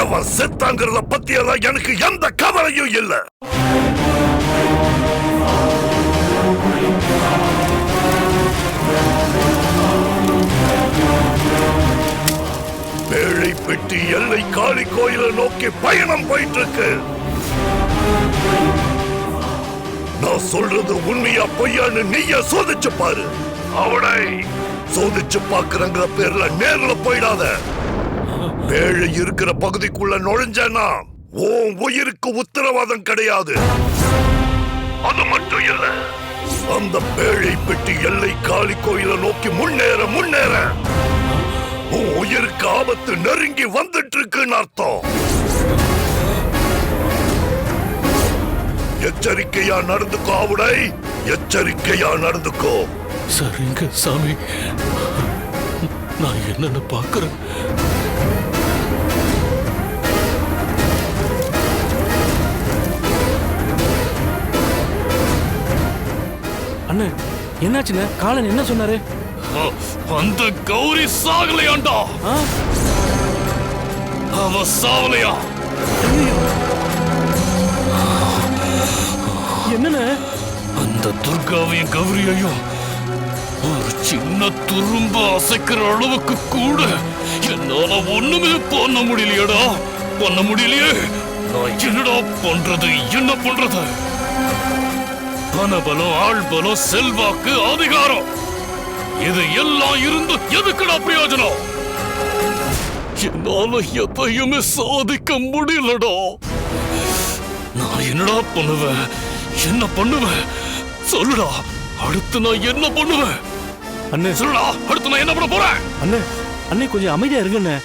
எவன் செத்தாங்கிறத பத்தி எல்லாம் எனக்கு எந்த கவலையும் இல்ல. வேளை பெட்டி எல்லை காளி கோயிலை நோக்கி பயணம் போயிட்டு இருக்கு நான் சொல்றது உண்மையா பொய்யான்னு நீயே சோதிச்சு பாரு. அவனை சோதிச்சு பாக்குறங்கிற பேர்ல நேர்ல போயிடாத. வேலை இருக்கிற பகுதிக்குள்ள நுழைஞ்சனா உன் உயிருக்கு உத்தரவாதம் கிடையாது. அது மட்டும் இல்ல அந்த பேழை பெட்டி எல்லை காளி கோயில நோக்கி முன்னேற முன்னேற உன் உயிருக்கு ஆபத்து நெருங்கி வந்துட்டு இருக்குன்னு அர்த்தம். எச்சரிக்கையா நடந்துக்கோ ஆவுடை. எச்சரிக்கையா நடந்துக்கோ. சரிங்க சாமி. நான் என்னன்னு பாக்குறேன் அண்ணே என்னாச்சுண்ணே? காலன் என்ன சொன்னாரு? அந்த கௌரி சாகலையாண்டா? அவ சாவலையா என்னண்ணே? அந்த துர்காவையும் கௌரியையும் ஒரு சின்ன துரும்ப அசைக்கிற அளவுக்கு கூட என்னால ஒண்ணுமே பண்ண முடியலையடா. பண்ண முடியலையே. நான் என்னடா பண்றது? என்ன பண்றது? பணபலம் ஆள் பலம் செல்வாக்கு அதிகாரம். இது எல்லாம் இருந்து எதுக்குடா பிரயோஜனம்? என்னால எதையுமே சாதிக்க முடியலடா. நான் என்னடா பண்ணுவேன்? என்ன பண்ணுவேன்? சொல்லுடா. அடுத்து நான் என்ன பண்ணுவேன்? அண்ணே. சொல்லுடா. அடுத்து நான் என்ன பண்ண போறேன்? அண்ணே அண்ணே கொஞ்சம் அமைதியா இருங்கண்ணே.